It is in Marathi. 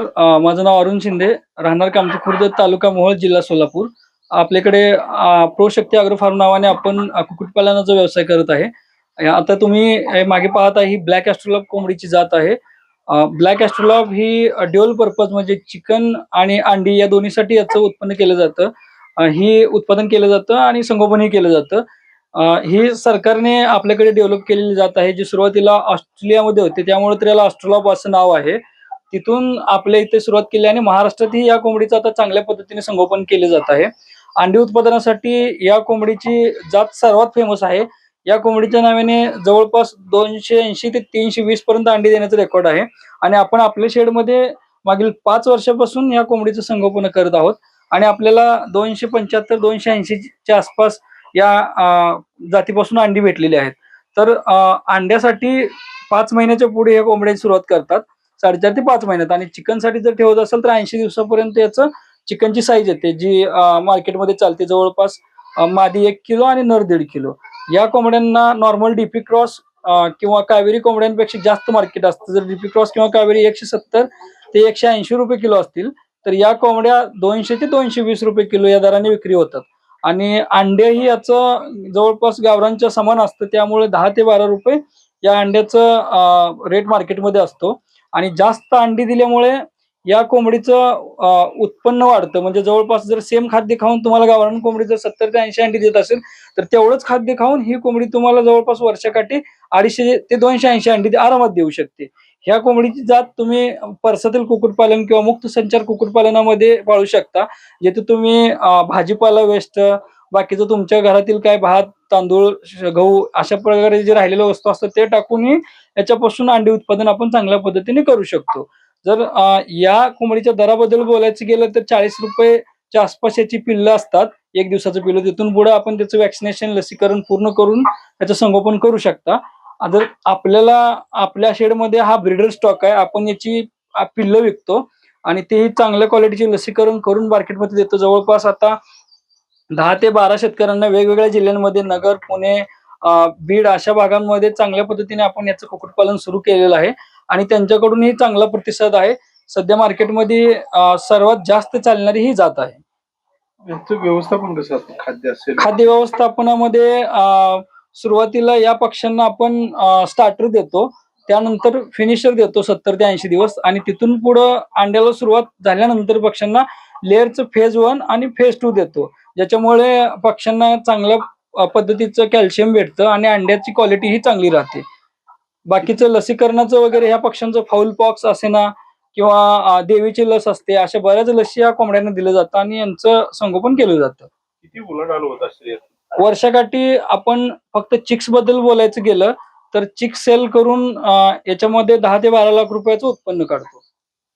माझं नाव अरुण शिंदे. राहणार कामठी खुर्द तालुका मोहोळ जिल्हा सोलापूर. आपल्याकडे प्रोशक्ती प्रो शक्ती फार्म नावाने आपण कुक्कुटपालनाचा व्यवसाय करत आहे आता तुम्ही मागे पाहत आहे ही ब्लॅक ॲस्ट्रोलॉब कोंबडीची जात आहे. ब्लॅक ॲस्ट्रोलॉब ही ड्युअल पर्पज म्हणजे चिकन आणि अंडी या दोन्हीसाठी याचं उत्पन्न केलं जातं. ही उत्पादन केलं जातं आणि संगोपनही केलं जातं. ही सरकारने आपल्याकडे डेव्हलप केलेली जात आहे जी सुरुवातीला ऑस्ट्रेलियामध्ये होते त्यामुळे तर याला ऑस्ट्रोलॉब असं नाव आहे. तिथून आपल्या इथे सुरुवात केली आणि महाराष्ट्रातही या कोंबडीचं आता चांगल्या पद्धतीने संगोपन केले जात आहे. अंडी उत्पादनासाठी या कोंबडीची जात सर्वात फेमस आहे. या कोंबडीच्या नावाने जवळपास दोनशे ऐंशी ते तीनशे वीस पर्यंत अंडी देण्याचा रेकॉर्ड आहे. आणि आपण आपल्या शेडमध्ये मागील पाच वर्षापासून या कोंबडीचं संगोपन करत आहोत. आणि आपल्याला दोनशे पंच्याहत्तर दोनशे ऐंशीच्या आसपास या जातीपासून अंडी भेटलेली आहेत. तर अंड्यासाठी पाच महिन्याच्या पुढे या कोंबड्याची सुरुवात करतात. साडेचार ते पाच महिन्यात. आणि चिकनसाठी जर ठेवत असेल तर ऐंशी दिवसापर्यंत याचं चिकनची साईज येते जी मार्केटमध्ये चालते जवळपास मादी एक किलो आणि नर दीड किलो. या कोंबड्यांना नॉर्मल डीपी क्रॉस किंवा कावेरी कोंबड्यांपेक्षा जास्त मार्केट असतं. जर डीपी क्रॉस किंवा कावेरी एकशे सत्तर ते एकशे ऐंशी रुपये किलो असतील तर या कोंबड्या दोनशे ते दोनशे वीस रुपये किलो या दराने विक्री होतात. आणि अंडेही याचं जवळपास गावरांच्या समान असतं. त्यामुळे दहा ते बारा रुपये या अंड्याचं रेट मार्केटमध्ये असतो. आणि जास्त अंडी दिल्यामुळे या कोंबडीचं उत्पन्न वाढतं. म्हणजे जवळपास जर सेम खाद्य खाऊन तुम्हाला गावरान कोंबडी जर सत्तर ते ऐंशी अंडी देत असेल तर तेवढंच खाद्य खाऊन ही कोंबडी तुम्हाला जवळपास वर्षाकाठी अडीचशे ते दोनशे ऐंशी अंडी आरामात देऊ शकते. ह्या कोंबडीची जात तुम्ही परसातील कुक्कुटपालन किंवा मुक्त संचार कुक्कुटपालनामध्ये पाळू शकता. जिथे तुम्ही भाजीपाला वेस्ट बाकीचं तुमच्या घरातील काय भात तांदूळ गहू अशा प्रकारे जे राहिलेल्या वस्तू असतात ते टाकूनही याच्यापासून अंडी उत्पादन आपण चांगल्या पद्धतीने करू शकतो. जर या कोंबडीच्या दराबद्दल बोलायचं गेलं तर चाळीस रुपयेच्या आसपास याची पिल्लं असतात. एक दिवसाचं पिल्लं तिथून पुढे आपण त्याचं वॅक्सिनेशन लसीकरण पूर्ण करून त्याचं संगोपन करू शकता. जर आपल्याला आपल्या शेडमध्ये हा ब्रिडर स्टॉक आहे आपण याची पिल्लं विकतो आणि तेही चांगल्या क्वालिटीचे लसीकरण करून मार्केटमध्ये देतो. जवळपास आता दहा ते बारा शेतकऱ्यांना वेगवेगळ्या जिल्ह्यांमध्ये नगर पुणे बीड अशा भागांमध्ये चांगल्या पद्धतीने आपण याचं कुक्कुटपालन सुरू केलेलं आहे. आणि त्यांच्याकडूनही चांगला प्रतिसाद आहे. सध्या मार्केटमध्ये सर्वात जास्त चालणारी ही जात आहे. व्यवस्थापन कसं असतं? खाद्य असेल. खाद्य व्यवस्थापनामध्ये सुरुवातीला या पक्ष्यांना आपण स्टार्टर देतो. त्यानंतर फिनिशर देतो सत्तर ते ऐंशी दिवस. आणि तिथून पुढं अंड्याला सुरुवात झाल्यानंतर पक्ष्यांना लेअरचं फेज वन आणि फेज टू देतो. ज्याच्यामुळे पक्ष्यांना चांगल्या पद्धतीचं कॅल्शियम भेटतं आणि अंड्याची क्वालिटी ही चांगली राहते. बाकीचं लसीकरणाचं वगैरे ह्या पक्ष्यांचं फाऊल पॉक्स असे ना किंवा देवीची लस असते अशा बऱ्याच लसी या कोंबड्यांना दिलं जातं आणि यांचं संगोपन केलं जातं. किती होत असेल यात? वर्षाकाठी आपण फक्त चिक्सबद्दल बोलायचं गेलं तर चिक्स सेल करून याच्यामध्ये दहा ते बारा लाख रुपयाचं उत्पन्न काढतो.